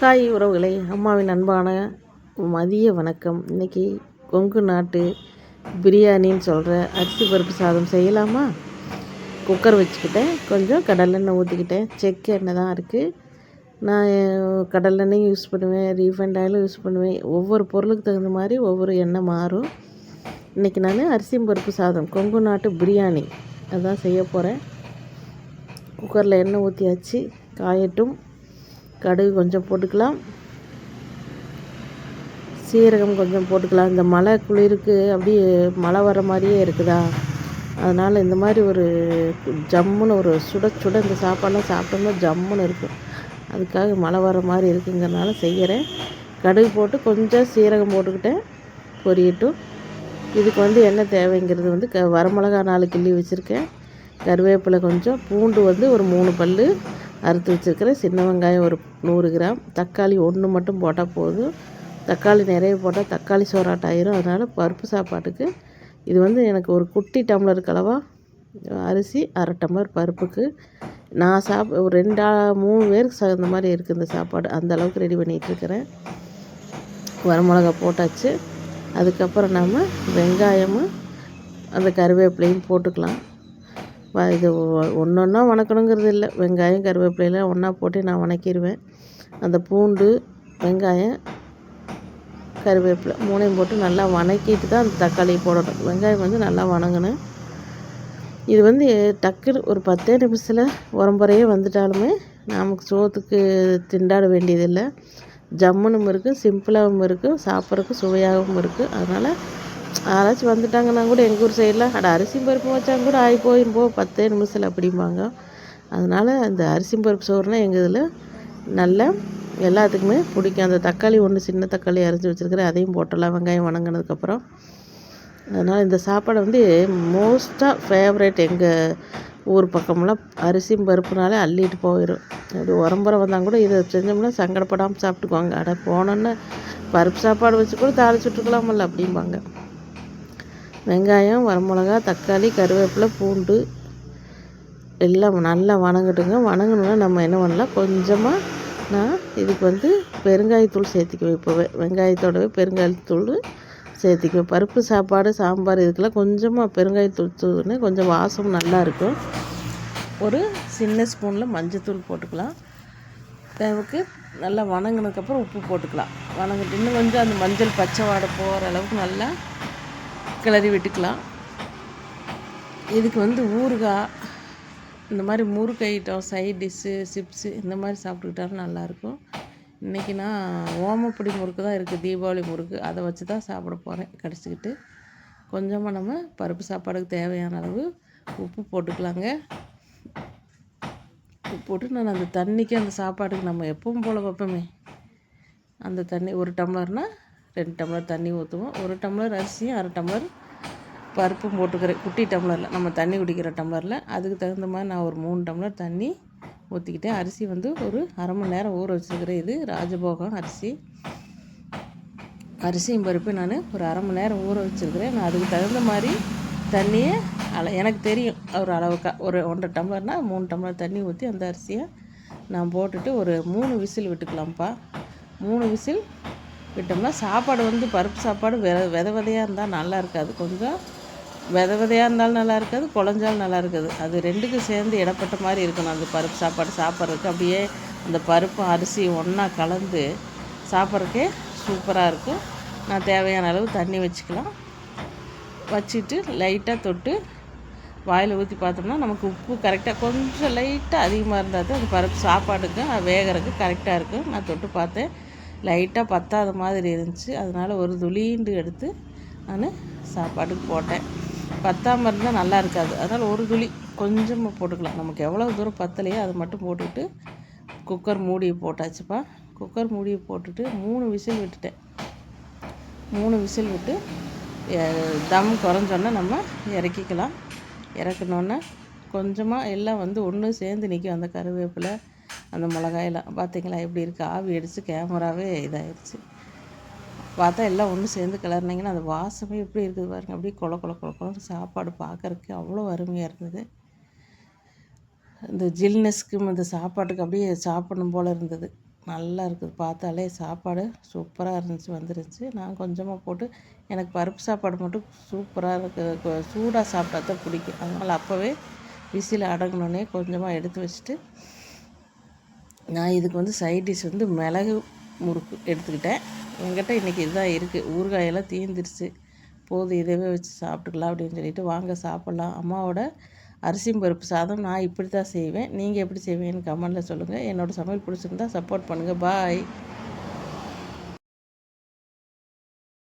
Hi உறவுகளை அம்மாவின் அன்பான மதிய வணக்கம். இன்றைக்கி கொங்கு நாட்டு பிரியாணின்னு சொல்கிற அரிசி பருப்பு சாதம் செய்யலாமா? குக்கர் வச்சுக்கிட்டேன். கொஞ்சம் கடலெண்ணெய் ஊற்றிக்கிட்டேன் செக் எண்ணெய் தான் இருக்குது நான் கடலெண்ணெயும் யூஸ் பண்ணுவேன். ரீஃபைண்ட் ஆயிலும் யூஸ் பண்ணுவேன். ஒவ்வொரு பொருளுக்கு தகுந்த மாதிரி ஒவ்வொரு எண்ணெய் மாறும். இன்றைக்கி நான் அரிசி பருப்பு சாதம் கொங்கு நாட்டு பிரியாணி அதான் செய்ய போகிறேன் குக்கரில் எண்ணெய் ஊற்றியாச்சு காயட்டும். கடுகு கொஞ்சம் போட்டுக்கலாம். சீரகம் கொஞ்சம் போட்டுக்கலாம். இந்த மழை குளிருக்கு அப்படியே மழை வர மாதிரியே இருக்குதா? அதனால் இந்த மாதிரி ஒரு ஜம்முன்னு ஒரு சுட சுட இந்த சாப்பாடெலாம் சாப்பிட்டோம்னா ஜம்முன்னு இருக்கும். அதுக்காக மழை வர மாதிரி இருக்குங்கிறனால செய்கிறேன் கடுகு போட்டு கொஞ்சம் சீரகம் போட்டுக்கிட்டேன். பொரியட்டும். இதுக்கு வந்து என்ன தேவைங்கிறது வந்து க வரமிளகா நாலு கிள்ளி வச்சுருக்கேன். கருவேப்பிலை கொஞ்சம். பூண்டு வந்து ஒரு மூணு பல் அறுத்து வச்சுருக்கிறேன். சின்ன வெங்காயம் ஒரு நூறு கிராம். தக்காளி ஒன்று மட்டும் போட்டால் போதும். தக்காளி நிறைய போட்டால் தக்காளி சோறாட்டம் ஆயிரும். அதனால் பருப்பு சாப்பாட்டுக்கு இது வந்து எனக்கு ஒரு குட்டி டம்ளர் கலவா அரிசி அரை டம்ளர் பருப்புக்கு. நான் சாப் ஒரு ரெண்டா மூணு பேருக்கு தகுந்த மாதிரி இருக்குது இந்த சாப்பாடு. அந்த அளவுக்கு ரெடி பண்ணிகிட்ருக்கிறேன் வரமிளகா போட்டாச்சு. அதுக்கப்புறம் நம்ம வெங்காயமும் அந்த கருவேப்பிலையும் போட்டுக்கலாம். இது ஒன்று ஒன்றா வணக்கணுங்கிறது இல்லை. வெங்காயம் கருவேப்பிலையெல்லாம் ஒன்றா போட்டு நான் வணக்கிடுவேன் அந்த பூண்டு வெங்காயம் கருவேப்பிலை மூணையும் போட்டு நல்லா வணக்கிட்டு தான் அந்த தக்காளியை போடணும். வெங்காயம் வந்து நல்லா வணங்கணும். இது வந்து டக்குன்னு ஒரு பத்தே நிமிஷத்தில் உரம்புறையே வந்துட்டாலுமே நமக்கு சோத்துக்கு திண்டாட வேண்டியதில்லை. ஜம்முனும் இருக்குது சிம்பிளாகவும் இருக்குது சாப்பிட்றதுக்கு சுவையாகவும் இருக்குது அதனால் யாராச்சும் வந்துட்டாங்கன்னா கூட எங்கள் ஊர் சைடில் அட அரிசி பருப்பு வச்சாங்க கூட ஆகி போயிடும் போ பத்தே நிமிஷத்தில் அப்படிம்பாங்க. அதனால் அந்த அரிசி பருப்பு சோறுனால் எங்கள் இதில் நல்ல எல்லாத்துக்குமே பிடிக்கும். அந்த தக்காளி ஒன்று சின்ன தக்காளி அரைச்சி வச்சுருக்கிறேன் அதையும் போட்டலாம் வெங்காயம் வணங்கினதுக்கப்புறம் அதனால் இந்த சாப்பாடை வந்து மோஸ்ட்டாக ஃபேவரேட் எங்கள் ஊர் பக்கமெல்லாம் அரிசியும் பருப்புனாலே அள்ளிட்டு போயிடும் அப்படி உரம்புற வந்தால் கூட இதை செஞ்சோம்னா சங்கடப்படாமல் சாப்பிட்டுக்குவாங்க. அட போனோன்னே பருப்பு சாப்பாடு வச்சு கூட தாளிச்சுட்ருக்கலாமல்ல அப்படிம்பாங்க. வெங்காயம் வரமிளகா தக்காளி கருவேப்பிலை பூண்டு எல்லாம் நல்லா வணங்கட்டுங்க. வணங்கணுன்னா நம்ம என்ன பண்ணலாம்? கொஞ்சமாக நான் இதுக்கு வந்து பெருங்காயத்தூள் சேர்த்திக்குவேன் இப்போவே. வெங்காயத்தோடவே பெருங்காயத்தூள் சேர்த்துக்குவேன். பருப்பு சாப்பாடு சாம்பார் இதுக்கெல்லாம் கொஞ்சமாக பெருங்காயத்தூள் தூதுன்னு கொஞ்சம் வாசம் நல்லாயிருக்கும் ஒரு சின்ன ஸ்பூனில் மஞ்சத்தூள் போட்டுக்கலாம். தேவைக்கு நல்லா வணங்கினதுக்கப்புறம் உப்பு போட்டுக்கலாம். வணங்கிட்டு இன்னும் கொஞ்சம் அந்த மஞ்சள் பச்சை வாடை போகிற அளவுக்கு நல்லா கிளறி விட்டுக்கலாம். இதுக்கு வந்து ஊறுகாய் இந்த மாதிரி முறுக்கு ஐட்டம் சைட் டிஷ்ஷு சிப்ஸு இந்த மாதிரி சாப்பிட்டுக்கிட்டாலும் நல்லாயிருக்கும். இன்றைக்கி நான் ஓமப்பொடி முறுக்கு தான் இருக்குது தீபாவளி முறுக்கு. அதை வச்சு தான் சாப்பிட போகிறேன் கடிச்சிக்கிட்டு. கொஞ்சமாக நம்ம பருப்பு சாப்பாடுக்கு தேவையான அளவு உப்பு போட்டுக்கலாங்க. உப்பு போட்டு நான் அந்த தண்ணிக்கு அந்த சாப்பாட்டுக்கு நம்ம எப்பவும் போல் வைப்போமே. அந்த தண்ணி ஒரு டம்ளர்னால் ரெண்டு டம்ளர் தண்ணி ஊற்றுவோம். ஒரு டம்ளர் அரிசியும் அரை டம்ளர் பருப்பும் போட்டுக்கிறேன். குட்டி டம்ளரில். நம்ம தண்ணி குடிக்கிற டம்ளரில். அதுக்கு தகுந்த மாதிரி நான் ஒரு மூணு டம்ளர் தண்ணி ஊற்றிக்கிட்டேன் அரிசி வந்து ஒரு அரை மணி நேரம் ஊற வச்சுருக்கிறேன் இது ராஜபோகம் அரிசி. அரிசியும் பருப்பு நான் ஒரு அரை மணி நேரம் ஊற வச்சுருக்கிறேன் நான் அதுக்கு தகுந்த மாதிரி தண்ணியை அள எனக்கு தெரியும் ஒரு அளவுக்கா. ஒரு ஒன்றரை டம்ளர்னால் மூணு டம்ளர் தண்ணி ஊற்றி அந்த அரிசியை நான் போட்டுட்டு ஒரு மூணு விசில் விட்டுக்கலாம்ப்பா. மூணு விசில் விட்டோம்னா சாப்பாடு வந்து பருப்பு சாப்பாடு வெ வித விதையாக இருந்தால் நல்லா இருக்காது. கொஞ்சம் வித விதையாக இருந்தாலும் நல்லா இருக்காது குழஞ்சாலும் நல்லா இருக்காது. அது ரெண்டுக்கும் சேர்ந்து இடப்பட்ட மாதிரி இருக்கணும். அந்த பருப்பு சாப்பாடு சாப்பிட்றதுக்கு அப்படியே அந்த பருப்பு அரிசி ஒன்றா கலந்து சாப்பிட்றதுக்கே சூப்பராக இருக்கும். நான் தேவையான அளவு தண்ணி வச்சுக்கலாம். வச்சுட்டு லைட்டாக தொட்டு வாயில் ஊற்றி பார்த்தோம்னா நமக்கு உப்பு கரெக்டாக கொஞ்சம் லைட்டாக அதிகமாக இருந்தால் தான் அந்த பருப்பு சாப்பாடுக்கு வேகிறதுக்கு கரெக்டாக இருக்கும். நான் தொட்டு பார்த்தேன். லைட்டாக பத்தாத மாதிரி இருந்துச்சு. அதனால் ஒரு துளீண்டு எடுத்து நான் சாப்பாட்டுக்கு போட்டேன். பத்தாமல் இருந்தால் நல்லா இருக்காது. அதனால் ஒரு துளி கொஞ்சமாக போட்டுக்கலாம். நமக்கு எவ்வளோ தூரம் பத்தலையோ அதை மட்டும் போட்டுக்கிட்டு குக்கர் மூடியை போட்டாச்சுப்பா. குக்கர் மூடியை போட்டுட்டு மூணு விசில் விட்டுட்டேன். மூணு விசில் விட்டு தம் குறைஞ்சோன்னே நம்ம இறக்கிக்கலாம். இறக்குனோன்னே கொஞ்சமாக எல்லாம் வந்து ஒன்று சேர்ந்து நிற்கும் அந்த கருவேப்பிலை அந்த மிளகாயெல்லாம் பார்த்தீங்களா? எப்படி இருக்குது ஆவி அடித்து கேமராவே இதாகிடுச்சு பார்த்தா எல்லாம் ஒன்று சேர்ந்து கிளறினீங்கன்னா அந்த வாசமே எப்படி இருக்குது பாருங்கள் அப்படியே கொல கொல கொல கொலன்னு சாப்பாடு பார்க்குறதுக்கு அவ்வளோ அருமையாக இருந்தது. இந்த ஜில்னஸ்க்கும் இந்த சாப்பாட்டுக்கு அப்படியே சாப்பிடணும் போல் இருந்தது. நல்லா இருக்குது. பார்த்தாலே சாப்பாடு சூப்பராக இருந்துச்சு வந்துருச்சு. நான் கொஞ்சமாக போட்டு எனக்கு பருப்பு சாப்பாடு மட்டும் சூப்பராக இருக்குது சூடாக சாப்பிட்டா தான் பிடிக்கும். அதனால் அப்போவே விசில் அடங்கினோடனே கொஞ்சமாக எடுத்து வச்சுட்டு நான் இதுக்கு வந்து சைட் டிஷ் வந்து மிளகு முறுக்கு எடுத்துக்கிட்டேன். என்கிட்ட இன்றைக்கி இதுதான் இருக்குது ஊறுகாயெல்லாம் தீந்துருச்சு. போதும் இதவே வச்சு சாப்பிட்டுக்கலாம் அப்படின்னு சொல்லிட்டு வாங்க சாப்பிட்லாம். அம்மாவோட அரிசியும் பருப்பு சாதம் நான் இப்படி தான் செய்வேன். நீங்கள் எப்படி செய்வீங்கன்னு கமெண்டில் சொல்லுங்கள் என்னோடய சமையல் பிடிச்சிருந்தா சப்போர்ட் பண்ணுங்கள் பாய்